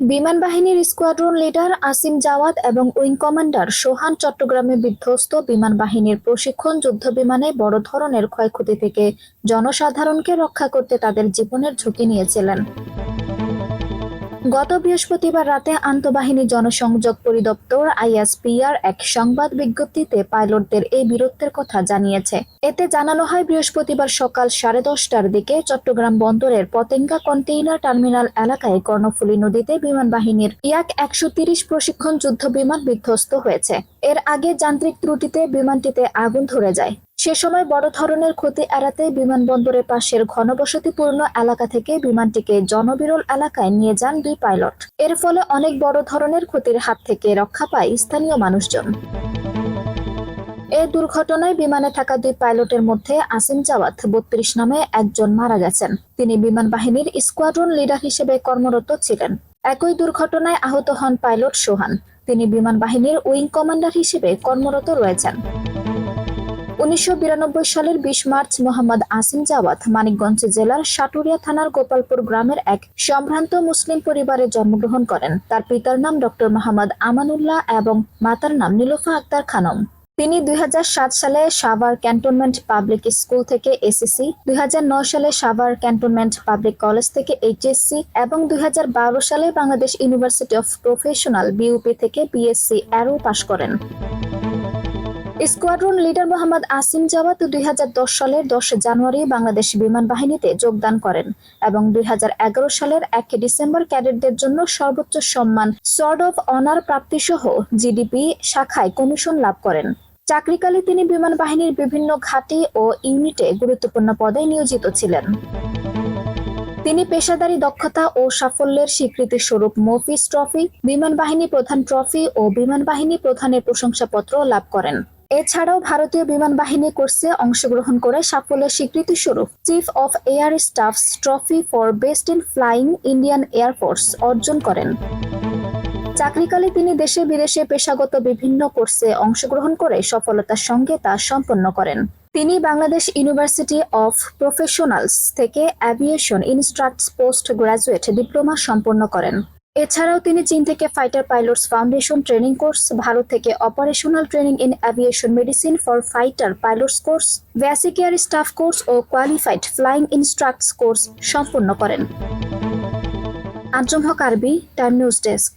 বিমান বাহিনীর squadron leader Asim Jawad এবং উইং কমান্ডার সোহান চট্টগ্রামে বিধ্বস্ত বিমান বাহিনীর প্রশিক্ষণ যুদ্ধ বিমানে বড় ধরনের ক্ষয়ক্ষতি থেকে জনসাধারণকে রক্ষা করতে তাদের জীবনের ঝুঁকি নিয়েছিলেন। গত বৃহস্পতিবার রাতে আন্তঃবাহিনী জনসংযোগ পরিদপ্তর আইএসপিআর এক সংবাদ বিজ্ঞপ্তিতে পাইলটদের এই বীরত্বের কথা জানিয়েছে। এতে জানানো হয়, বৃহস্পতিবার সকাল সাড়ে দশটার দিকে চট্টগ্রাম বন্দরের পতেঙ্গা কন্টেইনার টার্মিনাল এলাকায় কর্ণফুলী নদীতে বিমান বাহিনীর ইয়াক একশো তিরিশ প্রশিক্ষণ যুদ্ধ বিমান বিধ্বস্ত হয়েছে। এর আগে যান্ত্রিক ত্রুটিতে বিমানটিতে আগুন ধরে যায়। সে সময় বড় ধরনের ক্ষতি এড়াতে বিমানবন্দরের পাশের ঘনবসতিপূর্ণ এলাকা থেকে বিমানটিকে জনবিরল এলাকায় নিয়ে যান দুই পাইলট। এর ফলে অনেক বড় ধরনের ক্ষতির হাত থেকে রক্ষা পায় স্থানীয় মানুষজন। এ দুর্ঘটনায় বিমানে থাকা দুই পাইলটের মধ্যে আসিম জাওয়াত বত্রিশ নামে একজন মারা গেছেন। তিনি বিমান বাহিনীর স্কোয়াড্রন লিডার হিসেবে কর্মরত ছিলেন। একই দুর্ঘটনায় আহত হন পাইলট সোহান। তিনি বিমান বাহিনীর উইং কমান্ডার হিসেবে কর্মরত রয়েছেন। উনিশশো বিরানব্বই সালের বিশ মার্চ মোহাম্মদ আসিম জাওয়াত মানিকগঞ্জ জেলার সাটুরিয়া থানার গোপালপুর গ্রামের এক সম্ভ্রান্ত মুসলিম পরিবারে জন্মগ্রহণ করেন। তার পিতার নাম ডক্টর মোহাম্মদ আমানুল্লাহ এবং মাতার নাম নীলোফা আক্তার খানম। তিনি দুই হাজার সাত সালে সাভার ক্যান্টনমেন্ট পাবলিক স্কুল থেকে এসএসসি, দুই সালে সাভার ক্যান্টনমেন্ট পাবলিক কলেজ থেকে এইচএসসি এবং দুই হাজার বারো সালে Bangladesh university of professional BUP থেকে বিএসসি অ্যারো পাশ করেন। স্কোয়াড্রন লিডার মোহাম্মদ আসিম জাওয়াত দুই সালের দশ জানুয়ারি বাংলাদেশ বিমান বাহিনীতে যোগদান করেন এবং দুই হাজার এগারো সালের এক ডিসেম্বর ক্যাডেটদের জন্য সর্বোচ্চ সম্মান সর্ড অফ অনার প্রাপ্তিসহ জিডিপি শাখায় কমিশন লাভ করেন। চাকরিকালে তিনি বিমান বাহিনীর বিভিন্ন ঘাঁটি ও ইউনিটে গুরুত্বপূর্ণ পদে নিয়োজিত ছিলেন। তিনি পেশাদারী দক্ষতা ও সাফল্যের স্বীকৃতি স্বরূপ মফিস ট্রফি, বিমান বাহিনী প্রধান ট্রফি ও বিমান বাহিনী প্রধানের প্রশংসাপত্র লাভ করেন। এছাড়াও ভারতীয় বিমান বাহিনী কোর্সে অংশগ্রহণ করে সাফল্যের স্বীকৃতি স্বরূপ chief of air staffs trophy for best in flying Indian air force অর্জন করেন। চাকরিকালে তিনি দেশে বিদেশে পেশাগত বিভিন্ন কোর্সে অংশগ্রহণ করে সফলতার সঙ্গে তা সম্পন্ন করেন। তিনি বাংলাদেশ ইউনিভার্সিটি অফ প্রফেশনালস থেকে aviation instructs post graduate diploma সম্পন্ন করেন। এছাড়াও তিনি চীন থেকে fighter pilots foundation training course Bharat থেকে operational training in aviation medicine for fighter pilots course basic air staff course O qualified flying instructs course সম্পূর্ণ করেন। আঞ্জুম হক আরবি টাইম নিউজ ডেস্ক